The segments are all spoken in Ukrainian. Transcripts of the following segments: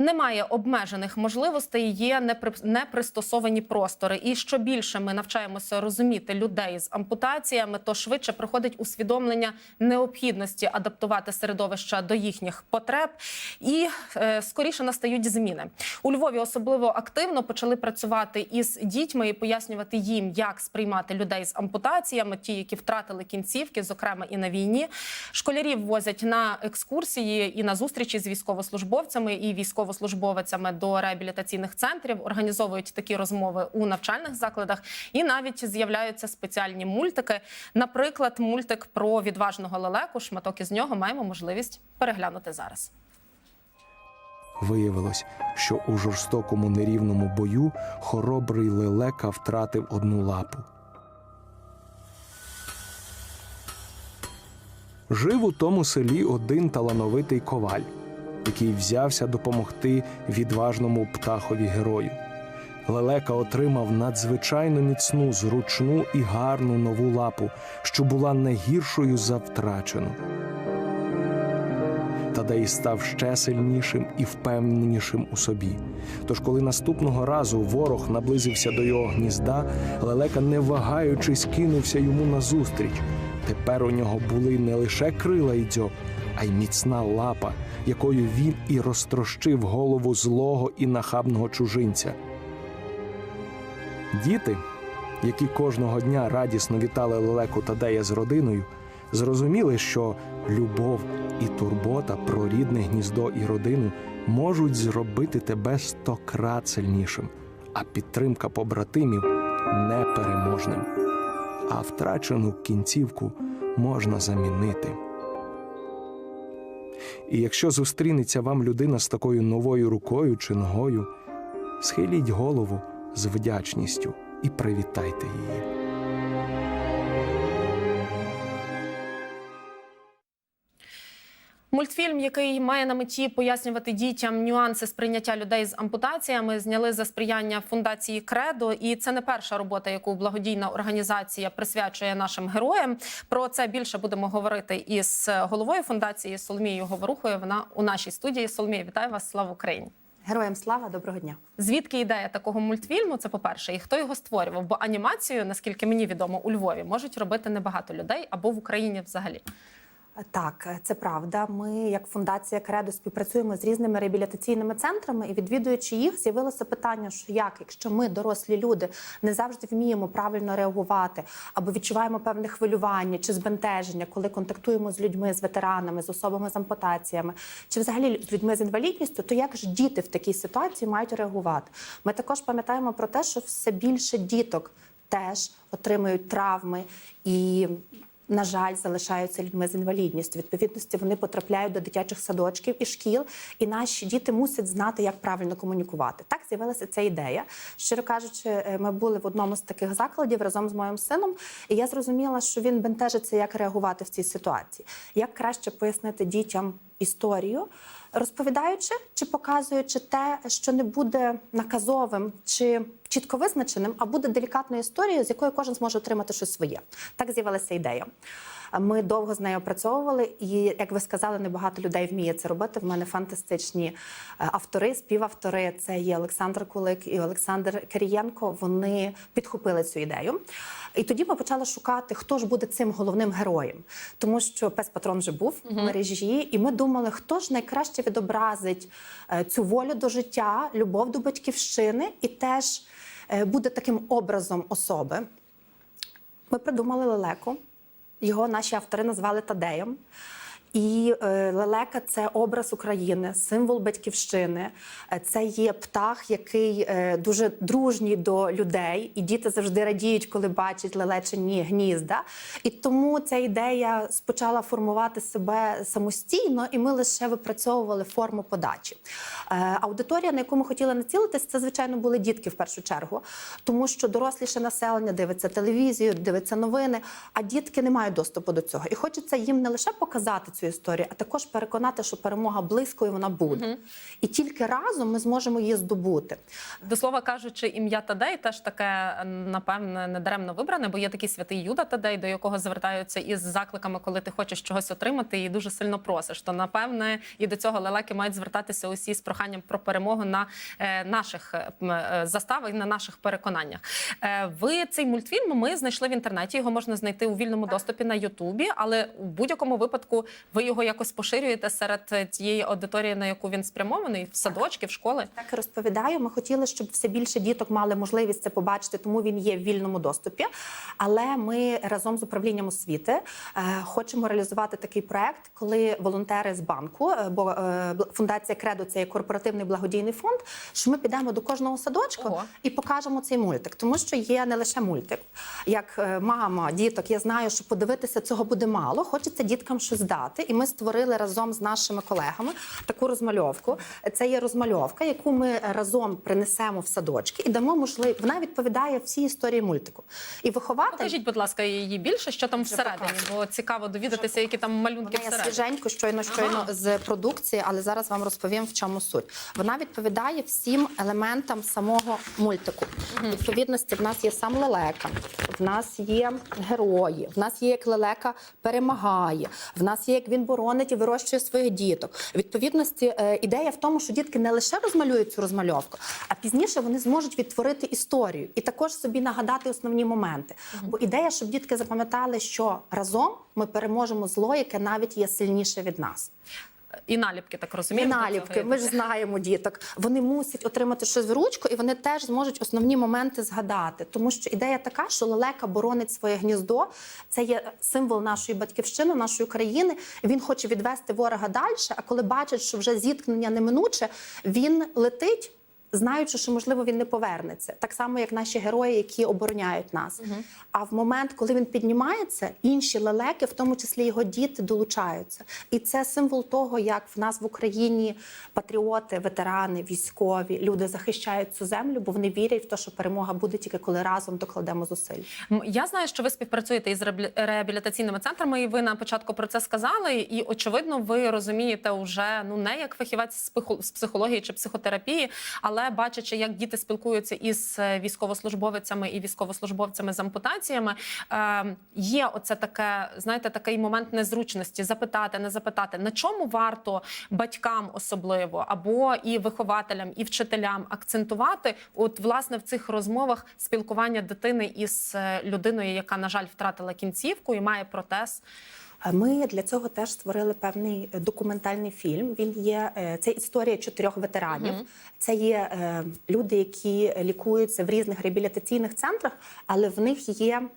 Немає обмежених можливостей, є непри- непристосовані простори. І що більше ми навчаємося розуміти людей з ампутаціями, то швидше приходить усвідомлення необхідності адаптувати середовища до їхніх потреб, і е, скоріше настають зміни. У Львові особливо активно почали працювати із дітьми і пояснювати їм, як сприймати людей з ампутаціями, ті, які втратили кінцівки, зокрема і на війні. Школярів возять на екскурсії і на зустрічі з військовослужбовцями і військовослужбовицями до реабілітаційних центрів, організовують такі розмови у навчальних закладах, і навіть з'являються спеціальні мультики. Наприклад, мультик про відважного лелеку. Шматок із нього маємо можливість переглянути зараз. Виявилось, що у жорстокому нерівному бою хоробрий лелека втратив одну лапу. Жив у тому селі один талановитий коваль, який взявся допомогти відважному птахові герою. Лелека отримав надзвичайно міцну, зручну і гарну нову лапу, що була не гіршою за втрачену. Тадей став ще сильнішим і впевненішим у собі. Тож, коли наступного разу ворог наблизився до його гнізда, лелека, не вагаючись, кинувся йому назустріч. Тепер у нього були не лише крила й дзьоб, а й міцна лапа, якою він і розтрощив голову злого і нахабного чужинця. Діти, які кожного дня радісно вітали лелеку Тадея з родиною, зрозуміли, що любов і турбота про рідне гніздо і родину можуть зробити тебе стократ сильнішим, а підтримка побратимів непереможним. А втрачену кінцівку можна замінити. І якщо зустрінеться вам людина з такою новою рукою чи ногою, схиліть голову з вдячністю і привітайте її. Мультфільм, який має на меті пояснювати дітям нюанси сприйняття людей з ампутаціями, зняли за сприяння фундації Кредо. І це не перша робота, яку благодійна організація присвячує нашим героям. Про це більше будемо говорити із головою фундації Соломією Говорухою. Вона у нашій студії. Соломія, вітаю вас! Слава Україні! Героям слава, доброго дня. Звідки ідея такого мультфільму? Це по-перше, і хто його створював? Бо анімацію, наскільки мені відомо, у Львові можуть робити небагато людей або в Україні взагалі. Так, це правда. Ми, як фундація Кредо, співпрацюємо з різними реабілітаційними центрами, і відвідуючи їх, з'явилося питання, що як, якщо ми, дорослі люди, не завжди вміємо правильно реагувати або відчуваємо певне хвилювання чи збентеження, коли контактуємо з людьми, з ветеранами, з особами з ампутаціями, чи взагалі з людьми з інвалідністю, то як ж діти в такій ситуації мають реагувати? Ми також пам'ятаємо про те, що все більше діток теж отримують травми і на жаль, залишаються людьми з інвалідністю. Відповідності вони потрапляють до дитячих садочків і шкіл, і наші діти мусять знати, як правильно комунікувати. Так з'явилася ця ідея. Щиро кажучи, е, ми були в одному з таких закладів разом з моїм сином, і я зрозуміла, що він бентежиться, як реагувати в цій ситуації, як краще пояснити дітям історію. Розповідаючи чи показуючи те, що не буде наказовим чи чітко визначеним, а буде делікатною історією, з якої кожен зможе отримати щось своє. Так з'явилася ідея. Ми довго з нею опрацьовували, і як ви сказали, небагато людей вміє це робити. В мене фантастичні е, автори, співавтори. Це є Олександр Кулик і Олександр Кирієнко. Вони підхопили цю ідею. І тоді ми почали шукати, хто ж буде цим головним героєм, тому що пес патрон вже був в мережі, і ми думали, хто ж найкраще відобразить е, цю волю до життя, любов до батьківщини, і теж е, буде таким образом особи. Ми придумали лелеку. Його наші автори назвали Тадеєм. І е, лелека це образ України, символ батьківщини. Е, Це є птах, який е, дуже дружній до людей, і діти завжди радіють, коли бачать лелечені гнізда. І тому ця ідея почала формувати себе самостійно, і ми лише випрацьовували форму подачі. Аудиторія, на яку ми хотіли націлитись, це звичайно були дітки в першу чергу, тому що доросліше населення дивиться телевізію, дивиться новини, а дітки не мають доступу до цього. І хочеться їм не лише показати цю історію, а також переконати, що перемога близько і вона буде. І тільки разом ми зможемо її здобути. До слова кажучи, ім'я Тадей теж таке напевне недаремно вибране, бо є такий святий Юда Тадей, до якого звертаються із закликами, коли ти хочеш чогось отримати і дуже сильно просиш. То напевне і до цього лелеки мають звертатися усі з проханням про перемогу на е, наших е, е, заставах, на наших переконаннях. Е, ви цей мультфільм ми знайшли в інтернеті. Його можна знайти у вільному доступі на Ютубі, але у будь-якому випадку ви його якось поширюєте серед е, тієї аудиторії, на яку він спрямований, в садочки, в школи. Так і розповідаю. Ми хотіли, щоб все більше діток мали можливість це побачити, тому він є в вільному доступі. Але ми разом з управлінням освіти е, хочемо реалізувати такий проект, коли волонтери з банку, е, бо фундація Кредо це є корпоративний благодійний фонд. Що ми підемо до кожного садочка Ого. і покажемо цей мультик, тому що є не лише мультик. Як мама діток, я знаю, що подивитися цього буде мало. Хочеться діткам щось дати. І ми створили разом з нашими колегами таку розмальовку. Це є розмальовка, яку ми разом принесемо в садочки і дамо можливість. Вона відповідає всій історії мультику. І вихователь Покажіть, будь ласка, її більше, що там всередині, бо цікаво довідатися, які там малюнки Вона є всередині. свіженько, щойно щойно Ага. з продукції, але зараз вам розповім, в чому суть. Вона відповідає всім елементам самого мультику. В відповідності в нас є сам лелека, в нас є герої, в нас є як лелека перемагає, в нас є як він боронить і вирощує своїх діток. Відповідності е, ідея в тому, що дітки не лише розмалюють цю розмальовку, а пізніше вони зможуть відтворити історію і також собі нагадати основні моменти. Бо ідея, щоб дітки запам'ятали, що разом ми переможемо зло, яке навіть є сильніше від нас. І наліпки, так розуміємо. І наліпки, ми ж знаємо діток. Вони мусять отримати щось в ручку, і вони теж зможуть основні моменти згадати. Тому що ідея така, що лелека боронить своє гніздо. Це є символ нашої батьківщини, нашої країни. Він хоче відвести ворога далі. А коли бачить, що вже зіткнення неминуче, він летить. Знаючи, що можливо він не повернеться, так само як наші герої, які обороняють нас. А в момент, коли він піднімається, інші лелеки, в тому числі його діти, долучаються. І це символ того, як в нас в Україні патріоти, ветерани, військові, люди захищають цю землю, бо вони вірять в те, що перемога буде тільки коли разом докладемо зусиль. Я знаю, що ви співпрацюєте із реабілі- реабілітаційними центрами, і ви на початку про це сказали. І очевидно, ви розумієте вже ну не як фахівець з психології чи психотерапії, але бачачи, як діти спілкуються із е, військовослужбовцями і військовослужбовцями з ампутаціями, е, є оце таке, знаєте, такий момент незручності запитати, не запитати, на чому варто батькам особливо або і вихователям, і вчителям акцентувати, от власне в цих розмовах спілкування дитини із е, людиною, яка на жаль втратила кінцівку і має протез. Ми для цього теж створили певний е, документальний фільм. Він є е, це історія чотирьох ветеранів. Це є е, люди, які лікуються в різних реабілітаційних центрах, але в них є.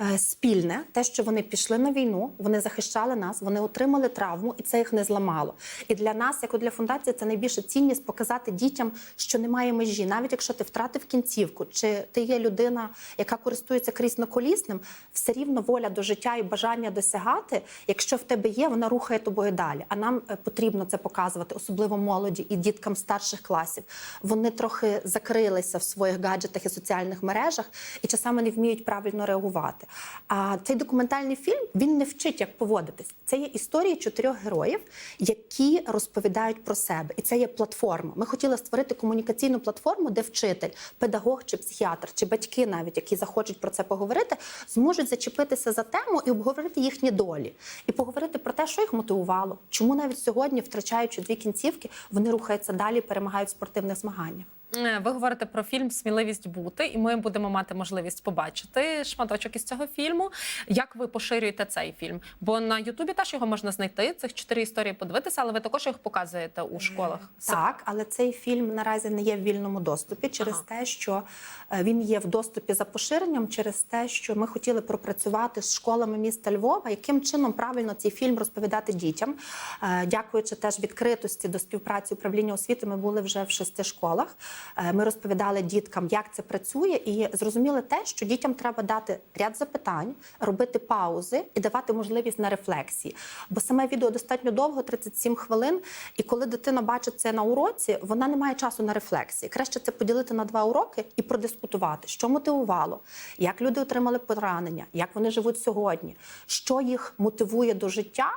Е, Спільне те, що вони пішли на війну, вони захищали нас, вони отримали травму, і це їх не зламало. І для нас, як для фундації, це найбільша цінність показати дітям, що немає межі, навіть якщо ти втратив кінцівку, чи ти є людина, яка користується крісноколісним, все рівно воля до життя і бажання досягати, якщо в тебе є, вона рухає тобою далі. А нам е, потрібно це показувати, особливо молоді і діткам старших класів. Вони трохи закрилися в своїх гаджетах і соціальних мережах і часами не вміють правильно реагувати. А цей документальний фільм він не вчить, як поводитись. Це є історії чотирьох героїв, які розповідають про себе, і це є платформа. Ми хотіли створити комунікаційну платформу, де вчитель, педагог чи психіатр, чи батьки, навіть які захочуть про це поговорити, зможуть зачепитися за тему і обговорити їхні долі, і поговорити про те, що їх мотивувало, чому навіть сьогодні, втрачаючи дві кінцівки, вони рухаються далі, перемагають в спортивних змаганнях. Е, Ви говорите про фільм Сміливість бути, і ми будемо мати можливість побачити шматочок із цього фільму. Як ви поширюєте цей фільм? Бо на Ютубі теж його можна знайти. Цих чотири історії подивитися, але ви також їх показуєте у школах. Так, але цей фільм наразі не є в вільному доступі через Ага. те, що е, він є в доступі за поширенням, через те, що ми хотіли пропрацювати з школами міста Львова, яким чином правильно цей фільм розповідати дітям. Е, Дякуючи теж відкритості до співпраці управління освіти, ми були вже в шести школах. Е, Ми розповідали діткам, як це працює, і зрозуміли те, що дітям треба дати ряд запитань, робити паузи і давати можливість на рефлексії. Бо саме відео достатньо довго, 37 хвилин. І коли дитина бачить це на уроці, вона не має часу на рефлексії. Краще це поділити на два уроки і продискутувати, що мотивувало, як люди отримали поранення, як вони живуть сьогодні, що їх мотивує до життя.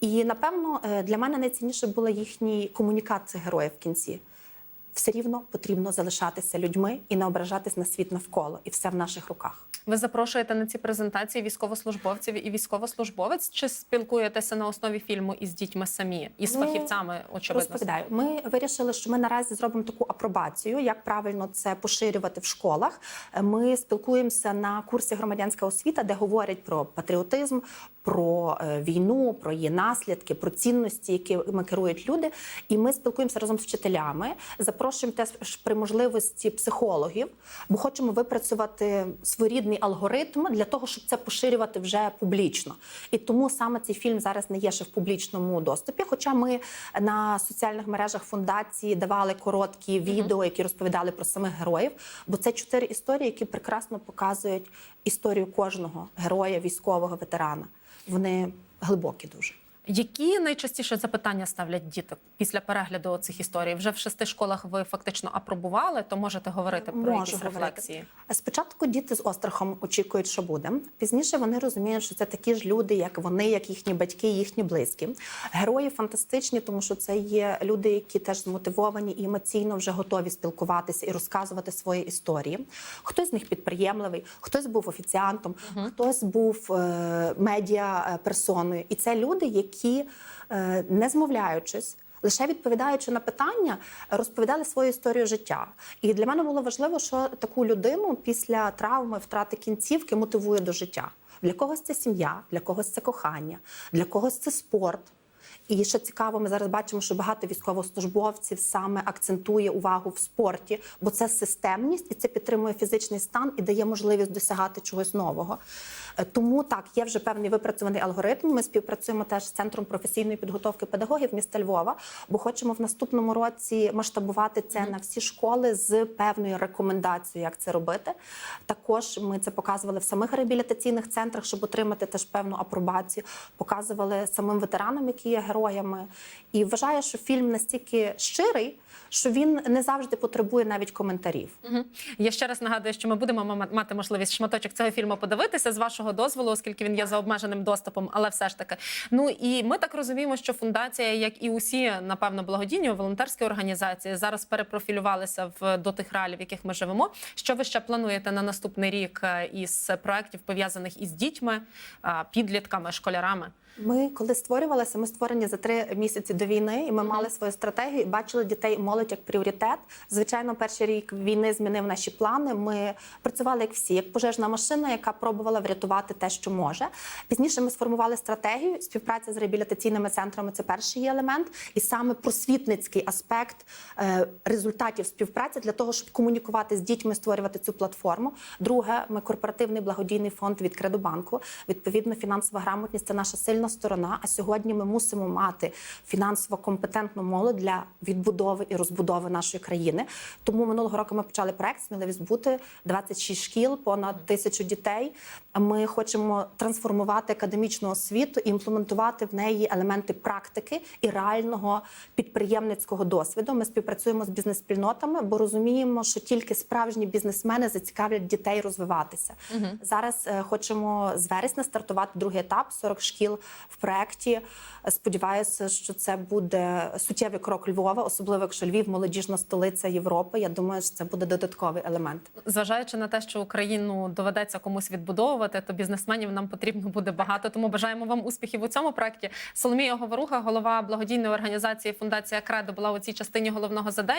І напевно е, для мене найцінніше була їхня комунікація героїв в кінці. Все рівно потрібно залишатися людьми і не ображатись на світ навколо, і все в наших руках. Ви запрошуєте на ці презентації військовослужбовців і військовослужбовець, чи спілкуєтеся на основі фільму із дітьми самі і з Ну, фахівцями? Очевидно, Розповідаю, ми вирішили, що ми наразі зробимо таку апробацію, як правильно це поширювати в школах. Ми спілкуємося на курсі громадянська освіта, де говорять про патріотизм, про е, війну, про її наслідки, про цінності, якими керують люди. І ми спілкуємося разом з вчителями. Запрошуємо теж при можливості психологів, бо хочемо випрацювати своєрідний алгоритм для того, щоб це поширювати вже публічно. І тому саме цей фільм зараз не є ще в публічному доступі. Хоча ми на соціальних мережах фундації давали короткі відео, які розповідали про самих героїв. Бо це чотири історії, які прекрасно показують історію кожного героя, військового ветерана. Вони глибокі дуже. Які найчастіше запитання ставлять діти після перегляду цих історій? Вже в шести школах ви фактично апробували, то можете говорити про Можу якісь говорити. рефлексії. Спочатку діти з острахом очікують, що буде. Пізніше вони розуміють, що це такі ж люди, як вони, як їхні батьки, їхні близькі. Герої фантастичні, тому що це є люди, які теж змотивовані і емоційно вже готові спілкуватися і розказувати свої історії. Хтось з них підприємливий, хтось був офіціантом, хтось був е, медіа е, персоною. І це люди, які е, не змовляючись. Лише відповідаючи на питання, розповідали свою історію життя. І для мене було важливо, що таку людину після травми, втрати кінцівки мотивує до життя. Для когось це сім'я, для когось це кохання, для когось це спорт. І що цікаво, ми зараз бачимо, що багато військовослужбовців саме акцентує увагу в спорті, бо це системність і це підтримує фізичний стан і дає можливість досягати чогось нового. Е, Тому так є вже певний випрацьований алгоритм. Ми співпрацюємо теж з центром професійної підготовки педагогів міста Львова, бо хочемо в наступному році масштабувати це на всі школи з певною рекомендацією, як це робити. Також ми це показували в самих реабілітаційних центрах, щоб отримати теж певну апробацію. Показували самим ветеранам, які є героями. І вважаю, що фільм настільки щирий, що він не завжди потребує навіть коментарів. Мгм. Я ще раз нагадую, що ми будемо ма- мати можливість шматочок цього фільму подивитися з вашого дозволу, оскільки він є за обмеженим доступом, але все ж таки. Ну і ми так розуміємо, що фундація, як і усі, напевно, благодійні волонтерські організації, зараз перепрофілювалися в до тих реалій, в яких ми живемо. Що ви ще плануєте на наступний рік е, із проєктів, пов'язаних із дітьми, е, підлітками, школярами? Ми коли створювалися, ми створені за три місяці до війни, і ми мали свою стратегію і бачили дітей молодь як пріоритет. Звичайно, перший рік війни змінив наші плани. Ми працювали як всі, як пожежна машина, яка пробувала врятувати те, що може. Пізніше ми сформували стратегію. Співпраця з реабілітаційними центрами це перший елемент, і саме просвітницький аспект е, результатів співпраці для того, щоб комунікувати з дітьми, створювати цю платформу. Друге, ми корпоративний благодійний фонд від Кредобанку. Відповідно, фінансова грамотність це наша сильна сторона. А сьогодні ми мусимо мати фінансово компетентну молодь для відбудови і розбудови нашої країни. Тому минулого року ми почали проект Сміливість бути 26 шкіл, понад тисячу дітей. Ми хочемо трансформувати академічну освіту і імплементувати в неї елементи практики і реального підприємницького досвіду. Ми співпрацюємо з бізнес-спільнотами, бо розуміємо, що тільки справжні бізнесмени зацікавлять дітей розвиватися. Зараз е, хочемо з вересня стартувати другий етап 40 шкіл в проєкті. Сподіваюся, що це буде суттєвий крок Львова, особливо якщо Львів молодіжна столиця Європи. Я думаю, що це буде додатковий елемент. Зважаючи на те, що Україну доведеться комусь відбудовувати, то бізнесменів нам потрібно буде багато. Тому бажаємо вам успіхів у цьому проєкті. Соломія Говоруха, голова благодійної організації Фундація Кредо, була у цій частині головного задання.